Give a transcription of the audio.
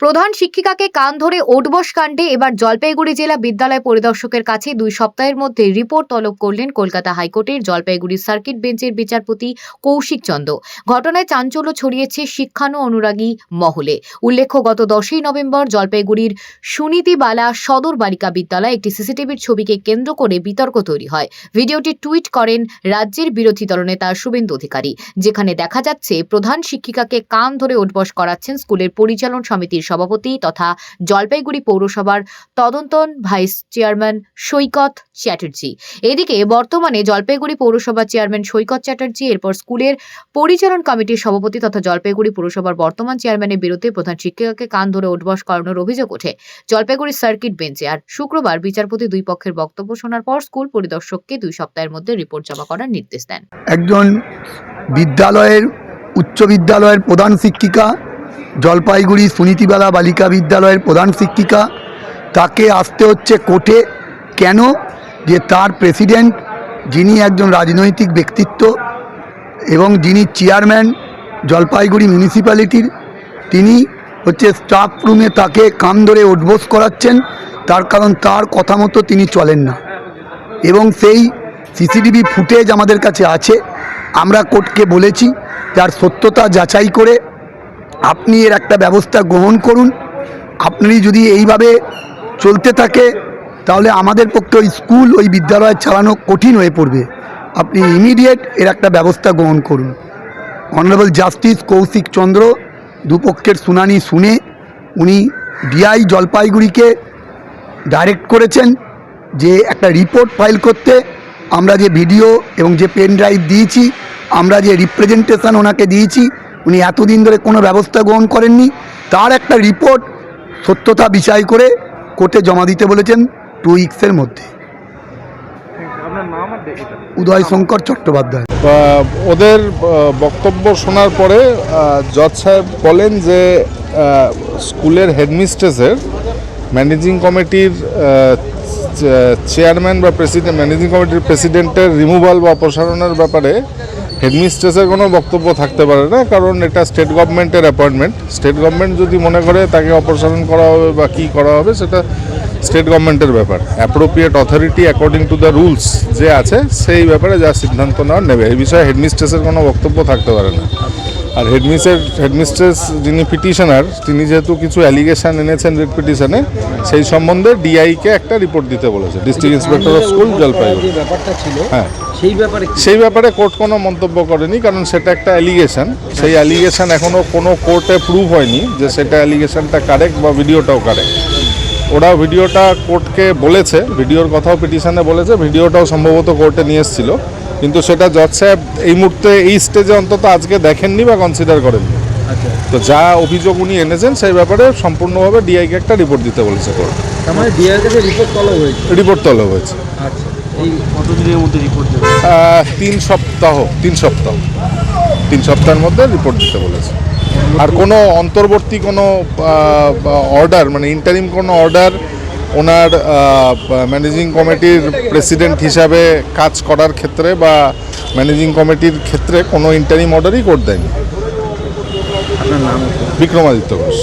প্রধান শিক্ষিকাকে কান ধরে ওটবস কাণ্ডে এবার জলপাইগুড়ি জেলা বিদ্যালয় পরিদর্শকের কাছে দুই সপ্তাহের মধ্যে রিপোর্ট তলব করলেন কলকাতা হাইকোর্টের জলপাইগুড়ি সার্কিট বেঞ্চের বিচারপতি কৌশিক চন্দ্র ঘটনায় চাঞ্চল্য ছড়িয়েছে শিক্ষানু অনুরাগী মহলে। উল্লেখ্য, গত দশই নভেম্বর জলপাইগুড়ির সুনীতিবালা সদর বালিকা বিদ্যালয়ে একটি সিসিটিভির ছবিকে কেন্দ্র করে বিতর্ক তৈরি হয়। ভিডিওটি টুইট করেন রাজ্যের বিরোধী দলনেতা শুভেন্দু অধিকারী, যেখানে দেখা যাচ্ছে প্রধান শিক্ষিকাকে কান ধরে উঠবস করাচ্ছেন স্কুলের পরিচালন সমিতির সভাপতি তথা জলপাইগুড়ি পৌরসভার তদন্তন ভাইস চেয়ারম্যান সৈকত চ্যাটার্জি। এদিকে বর্তমানে জলপাইগুড়ি পৌরসভার চেয়ারম্যান সৈকত চ্যাটার্জি, এরপর স্কুলের পরিচালন কমিটির সভাপতি তথা জলপাইগুড়ি পৌরসভার বর্তমান চেয়ারম্যানের বিরুদ্ধে প্রধান শিক্ষিকাকে কান ধরে উঠবস করানোর অভিযোগ ওঠে জলপাইগুড়ি সার্কিট বেঞ্চে। আর শুক্রবার বিচারপতি দুই পক্ষের বক্তব্য শোনার পর স্কুল পরিদর্শককে দুই সপ্তাহের মধ্যে রিপোর্ট জমা করার নির্দেশ দেন। একজন বিদ্যালয়ের, উচ্চ বিদ্যালয়ের প্রধান শিক্ষিকা জলপাইগুড়ি সুনীতিবালা বালিকা বিদ্যালয়ের প্রধান শিক্ষিকা। তাকে আসতে হচ্ছে কোর্টে। কেন? যে তার প্রেসিডেন্ট যিনি একজন রাজনৈতিক ব্যক্তিত্ব এবং যিনি চেয়ারম্যান জলপাইগুড়ি মিউনিসিপ্যালিটির, তিনি হচ্ছে স্টাফ রুমে তাকে কান ধরে উঠবোস করাচ্ছেন। তার কারণ তার কথা মতো তিনি চলেন না। এবং সেই সিসিটিভি ফুটেজ আমাদের কাছে আছে। আমরা কোর্টকে বলেছি তার সত্যতা যাচাই করে আপনি এর একটা ব্যবস্থা গ্রহণ করুন। আপনি যদি এইভাবে চলতে থাকে, তাহলে আমাদের পক্ষে ওই স্কুল, ওই বিদ্যালয় চালানো কঠিন হয়ে পড়বে। আপনি ইমিডিয়েট এর একটা ব্যবস্থা গ্রহণ করুন। অনারেবল জাস্টিস কৌশিক চন্দ্র দুপক্ষের শুনানি শুনে উনি ডিআই জলপাইগুড়িকে ডাইরেক্ট করেছেন যে একটা রিপোর্ট ফাইল করতে। আমরা যে ভিডিও এবং যে পেন ড্রাইভ দিয়েছি, আমরা যে রিপ্রেজেন্টেশন ওনাকে দিয়েছি উনি এতদিন ধরে কোনো ব্যবস্থা গ্রহণ করেননি। তার একটা রিপোর্ট সত্যতা বিচার করে কোর্টে জমা দিতে বলেছেন টু উইক্সের মধ্যে। উদয় শঙ্কর চট্টোপাধ্যায়। ওদের বক্তব্য শোনার পরে জজ সাহেব বলেন যে স্কুলের হেডমিস্ট্রেসের ম্যানেজিং কমিটির চেয়ারম্যান বা প্রেসিডেন্ট, ম্যানেজিং কমিটির প্রেসিডেন্টের রিমুভাল বা অপসারণের ব্যাপারে হেডমিস্ট্রেসের কোনো বক্তব্য থাকতে পারে না কারণ এটা স্টেট গভর্নমেন্টের অ্যাপয়েন্টমেন্ট স্টেট গভর্নমেন্ট যদি মনে করে তাকে অপসারণ করা হবে বা কী করা হবে সেটা স্টেট গভর্নমেন্টের ব্যাপার। Appropriate authority according to the rules যে আছে সেই ব্যাপারে যা সিদ্ধান্ত নেওয়ার নেবে। এই বিষয়ে হেডমিস্ট্রেসের কোনো বক্তব্য থাকতে পারে না। আর হেডমিসের হেডমিস্ট্রেস যিনি পিটিশনার তিনি যেহেতু কিছু অ্যালিগেশন এনেছেন রিট পিটিশনে সেই সম্বন্ধে ডিআইকে একটা রিপোর্ট দিতে বলেছে। District inspector of school Jalpaiguri. ব্যাপারটা ছিল হ্যাঁ। সেই ব্যাপারে সেই ব্যাপারে কোর্ট কোনো মন্তব্য করেনি কারণ সেটা একটা অ্যালিগেশন সেই অ্যালিগেশন এখনও কোনো কোর্টে প্রুভ হয়নি যে সেটা অ্যালিগেশনটা কারেক্ট বা ভিডিওটাও কারেক্ট ওরা ভিডিওটা কোর্টকে বলেছে ভিডিওর কথাও পিটিশনে বলেছে ভিডিওটাও সম্ভবত কোর্টে নিয়ে এসেছিল। কিন্তু সেটা জজ সাহেব এই মুহূর্তে এই স্টেজে অন্তত আজকে দেখেননি বা কনসিডার করেননি। আচ্ছা। তো যা অভিযোগ উনি এনেছেন সেই ব্যাপারে সম্পূর্ণভাবে ডিআইকে একটা রিপোর্ট দিতে বলেছে কোর্ট। তার মানে ডিআর কাছে রিপোর্ট তোলা হয়েছে? রিপোর্ট তোলা হয়েছে। আচ্ছা। এই কতদিনের মধ্যে রিপোর্ট দেবে? তিন সপ্তাহ তিন সপ্তাহ। তিন সপ্তাহের মধ্যে রিপোর্ট দিতে বলেছে। আর কোনো অন্তর্বর্তী কোনো অর্ডার মানে ইন্টারিম কোনো অর্ডার ওনার ম্যানেজিং কমিটির প্রেসিডেন্ট হিসাবে কাজ করার ক্ষেত্রে বা ম্যানেজিং কমিটির ক্ষেত্রে কোনো ইন্টারিম অর্ডারই কোর্ট দেয়নি। বিক্রমাদিত্য ঘোষ।